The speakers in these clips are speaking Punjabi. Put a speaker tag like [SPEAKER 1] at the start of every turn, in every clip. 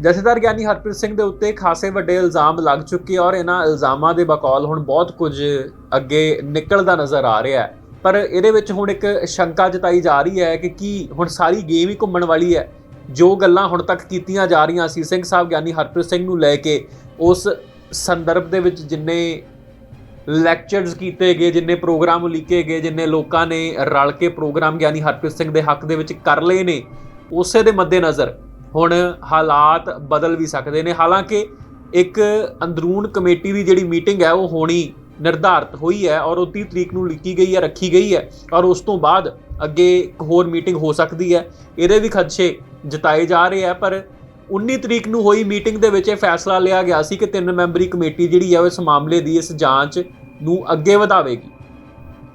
[SPEAKER 1] ਜਥੇਦਾਰ ਗਿਆਨੀ ਹਰਪ੍ਰੀਤ ਸਿੰਘ ਦੇ ਉੱਤੇ ਖਾਸੇ ਵੱਡੇ ਇਲਜ਼ਾਮ ਲੱਗ ਚੁੱਕੇ ਔਰ ਇਹਨਾਂ ਇਲਜ਼ਾਮਾਂ ਦੇ ਬਕੌਲ ਹੁਣ ਬਹੁਤ ਕੁਝ ਅੱਗੇ ਨਿਕਲਦਾ ਨਜ਼ਰ ਆ ਰਿਹਾ ਹੈ। ਪਰ ਇਹਦੇ ਵਿੱਚ ਹੁਣ ਇੱਕ ਸ਼ੰਕਾ ਜਤਾਈ ਜਾ ਰਹੀ ਹੈ ਕਿ ਕੀ ਹੁਣ ਸਾਰੀ ਗੇਮ ਹੀ ਘੁੰਮਣ ਵਾਲੀ ਹੈ। ਜੋ ਗੱਲਾਂ ਹੁਣ ਤੱਕ ਕੀਤੀਆਂ ਜਾ ਰਹੀਆਂ ਸੀ, ਸਿੰਘ ਸਾਹਿਬ ਗਿਆਨੀ ਹਰਪ੍ਰੀਤ ਸਿੰਘ ਨੂੰ ਲੈ ਕੇ ਉਸ ਸੰਦਰਭ ਦੇ ਵਿੱਚ ਜਿੰਨੇ ਲੈਕਚਰਸ ਕੀਤੇ ਗਏ, ਜਿੰਨੇ ਪ੍ਰੋਗਰਾਮ ਉਲੀਕੇ ਗਏ, ਜਿੰਨੇ ਲੋਕਾਂ ਨੇ ਰਲ ਕੇ ਪ੍ਰੋਗਰਾਮ ਗਿਆਨੀ ਹਰਪ੍ਰੀਤ ਸਿੰਘ ਦੇ ਹੱਕ ਦੇ ਵਿੱਚ ਕਰ ਲਏ ਨੇ, ਉਸੇ ਦੇ ਮੱਦੇਨਜ਼ਰ ਹੁਣ ਹਾਲਾਤ ਬਦਲ ਵੀ ਸਕਦੇ ਨੇ। ਹਾਲਾਂਕਿ ਇੱਕ ਅੰਦਰੂਨ ਕਮੇਟੀ ਦੀ ਜਿਹੜੀ ਮੀਟਿੰਗ ਹੈ, ਉਹ ਹੋਣੀ ਨਿਰਧਾਰਤ ਹੋਈ ਹੈ ਔਰ ਉਹ 30 ਤਰੀਕ ਨੂੰ ਲਿਖੀ ਗਈ ਹੈ, ਰੱਖੀ ਗਈ ਹੈ ਔਰ ਉਸ ਤੋਂ ਬਾਅਦ ਅੱਗੇ ਇੱਕ ਹੋਰ ਮੀਟਿੰਗ ਹੋ ਸਕਦੀ ਹੈ। ਇਹਦੇ ਵੀ ਖਦਸ਼ੇ ਜਤਾਏ ਜਾ ਰਹੇ ਆ ਪਰ 19 ਤਰੀਕ ਨੂੰ ਹੋਈ ਮੀਟਿੰਗ ਦੇ ਵਿੱਚ ਇਹ ਫੈਸਲਾ ਲਿਆ ਗਿਆ ਸੀ ਕਿ ਤਿੰਨ ਮੈਂਬਰੀ ਕਮੇਟੀ ਜਿਹੜੀ ਹੈ, ਉਹ ਇਸ ਮਾਮਲੇ ਦੀ ਇਸ ਜਾਂਚ ਨੂੰ ਅੱਗੇ ਵਧਾਵੇਗੀ।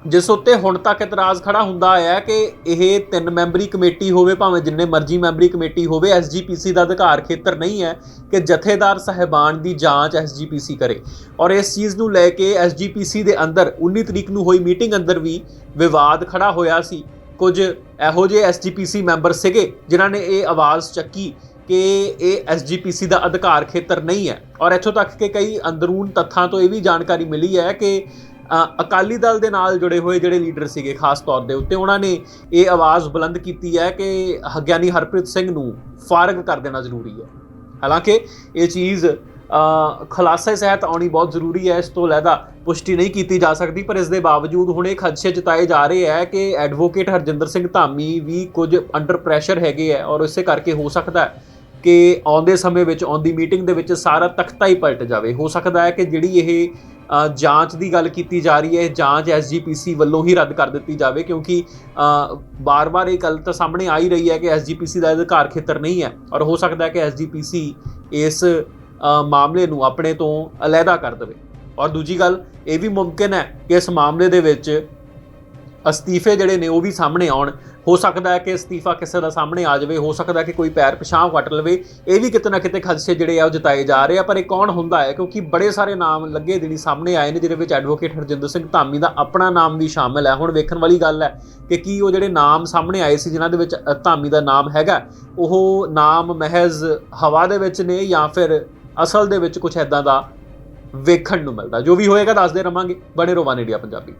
[SPEAKER 1] ਜਿਸ ਉੱਤੇ ਹੁਣ ਤੱਕ ਇਤਰਾਜ਼ ਖੜਾ ਹੁੰਦਾ ਆਇਆ ਹੈ ਕਿ ਇਹ ਤਿੰਨ ਮੈਂਬਰੀ ਕਮੇਟੀ ਹੋਵੇ, ਭਾਵੇਂ ਜਿੰਨੇ ਮਰਜ਼ੀ ਮੈਂਬਰੀ ਕਮੇਟੀ ਹੋਵੇ ਐਸਜੀਪੀਸੀ ਦਾ ਅਧਿਕਾਰ ਖੇਤਰ ਨਹੀਂ ਹੈ ਕਿ ਜਥੇਦਾਰ ਸਹਿਬਾਨ ਦੀ ਜਾਂਚ ਐਸਜੀਪੀਸੀ ਕਰੇ। ਔਰ ਇਸ ਚੀਜ਼ ਨੂੰ ਲੈ ਕੇ ਐਸਜੀਪੀਸੀ ਦੇ ਅੰਦਰ 19 ਤਰੀਕ ਨੂੰ ਹੋਈ ਮੀਟਿੰਗ ਅੰਦਰ ਵੀ ਵਿਵਾਦ ਖੜਾ ਹੋਇਆ ਸੀ। ਕੁਝ ਇਹੋ ਜਿਹੇ ਐਸਜੀਪੀਸੀ ਮੈਂਬਰ ਸੀਗੇ ਜਿਨ੍ਹਾਂ ਨੇ ਇਹ ਆਵਾਜ਼ ਚੱਕੀ ਕਿ ਇਹ ਐਸਜੀਪੀਸੀ ਦਾ ਅਧਿਕਾਰ ਖੇਤਰ ਨਹੀਂ ਹੈ। ਔਰ ਇੱਥੋਂ ਤੱਕ ਕਿ ਕਈ ਅੰਦਰੂਨ ਤੱਥਾਂ ਤੋਂ ਇਹ ਵੀ ਜਾਣਕਾਰੀ ਮਿਲੀ ਹੈ ਕਿ ਅਕਾਲੀ ਦਲ ਦੇ ਨਾਲ ਜੁੜੇ ਹੋਏ ਜਿਹੜੇ ਲੀਡਰ ਸੀਗੇ ਖਾਸ ਤੌਰ ਦੇ ਉੱਤੇ, ਉਹਨਾਂ ਨੇ ਇਹ ਆਵਾਜ਼ ਬੁਲੰਦ ਕੀਤੀ ਹੈ ਕਿ ਗਿਆਨੀ ਹਰਪ੍ਰੀਤ ਸਿੰਘ ਨੂੰ ਫਾਰਗ ਕਰ ਦੇਣਾ ਜ਼ਰੂਰੀ ਹੈ। ਹਾਲਾਂਕਿ ਇਹ ਚੀਜ਼ ਖੁਲਾਸੇ ਸਹਿਤ ਆਉਣੀ ਬਹੁਤ ਜ਼ਰੂਰੀ ਹੈ, ਇਸ ਤੋਂ ਲੈਦਾ ਪੁਸ਼ਟੀ ਨਹੀਂ ਕੀਤੀ ਜਾ ਸਕਦੀ, ਪਰ ਇਸ ਦੇ ਬਾਵਜੂਦ ਹੁਣ ਇਹ ਖਦਸ਼ੇ ਜਤਾਏ ਜਾ ਰਹੇ ਹੈ ਕਿ ਐਡਵੋਕੇਟ ਹਰਜਿੰਦਰ ਸਿੰਘ ਧਾਮੀ ਵੀ ਕੁਝ ਅੰਡਰ ਪ੍ਰੈਸ਼ਰ ਹੈਗੇ ਹੈ ਔਰ ਇਸੇ ਕਰਕੇ ਹੋ ਸਕਦਾ ਹੈ ਕਿ ਆਉਂਦੇ ਸਮੇਂ ਵਿੱਚ, ਆਉਂਦੀ ਮੀਟਿੰਗ ਦੇ ਵਿੱਚ ਸਾਰਾ ਤਖਤਾ ਹੀ ਪਲਟ ਜਾਵੇ। ਹੋ ਸਕਦਾ ਹੈ ਕਿ ਜਿਹੜੀ ਇਹ ਜਾਂਚ ਦੀ ਗੱਲ ਕੀਤੀ ਜਾ ਰਹੀ ਹੈ ਇਹ ਜਾਂਚ ਐਸਜੀਪੀਸੀ ਵੱਲੋਂ ਹੀ ਰੱਦ ਕਰ ਦਿੱਤੀ ਜਾਵੇ ਕਿਉਂਕਿ ਅ, ਬਾਰ-ਬਾਰ ਇਹ ਗੱਲ ਤਾਂ ਸਾਹਮਣੇ ਆ ਹੀ ਰਹੀ ਹੈ ਕਿ ਐਸਜੀਪੀਸੀ ਦਾ ਅਧਿਕਾਰ ਖੇਤਰ ਨਹੀਂ ਹੈ ਔਰ ਹੋ ਸਕਦਾ ਹੈ ਕਿ ਐਸਜੀਪੀਸੀ ਇਸ ਮਾਮਲੇ ਨੂੰ ਆਪਣੇ ਤੋਂ ਅਲੱਗਾ ਕਰ ਦੇਵੇ। ਔਰ ਦੂਜੀ ਗੱਲ ਇਹ ਵੀ ਮੁਮਕਿਨ ਹੈ ਕਿ ਇਸ ਮਾਮਲੇ ਦੇ ਵਿੱਚ ਅਸਤੀਫੇ ਜਿਹੜੇ ਨੇ ਉਹ ਵੀ ਸਾਹਮਣੇ ਆਉਣ। ਹੋ ਸਕਦਾ ਹੈ ਕਿ ਅਸਤੀਫਾ ਕਿਸੇ ਦਾ ਸਾਹਮਣੇ ਆ ਜਾਵੇ, ਹੋ ਸਕਦਾ ਹੈ ਕਿ ਕੋਈ ਪੈਰ ਪਿਛਾਂਹ ਕੱਟ ਲਵੇ। ਇਹ ਵੀ ਕਿਤੇ ਨਾ ਕਿਤੇ ਖਦਸ਼ੇ ਜਿਹੜੇ ਆ ਉਹ ਜਤਾਏ ਜਾ ਰਹੇ ਆ, ਪਰ ਇਹ ਕੌਣ ਹੁੰਦਾ ਹੈ? ਕਿਉਂਕਿ ਬੜੇ ਸਾਰੇ ਨਾਮ ਲੱਗੇ ਦਿਨੀ ਸਾਹਮਣੇ ਆਏ ਨੇ, ਜਿਹਦੇ ਵਿੱਚ ਐਡਵੋਕੇਟ ਹਰਜਿੰਦਰ ਸਿੰਘ ਧਾਮੀ ਦਾ ਆਪਣਾ ਨਾਮ ਵੀ ਸ਼ਾਮਿਲ ਹੈ। ਹੁਣ ਵੇਖਣ ਵਾਲੀ ਗੱਲ ਹੈ ਕਿ ਕੀ ਉਹ ਜਿਹੜੇ ਨਾਮ ਸਾਹਮਣੇ ਆਏ ਸੀ, ਜਿਨ੍ਹਾਂ ਦੇ ਵਿੱਚ ਧਾਮੀ ਦਾ ਨਾਮ ਹੈਗਾ, ਉਹ ਨਾਮ ਮਹਿਜ਼ ਹਵਾ ਦੇ ਵਿੱਚ ਨੇ ਜਾਂ ਫਿਰ ਅਸਲ ਦੇ ਵਿੱਚ ਕੁਝ ਐਦਾਂ ਦਾ ਵੇਖਣ ਨੂੰ ਮਿਲਦਾ। ਜੋ ਵੀ ਹੋਏਗਾ, ਦੱਸਦੇ ਰਵਾਂਗੇ। ਬਣੇ ਰੋਵਾਨ ਇੰਡੀਆ ਪੰਜਾਬੀ।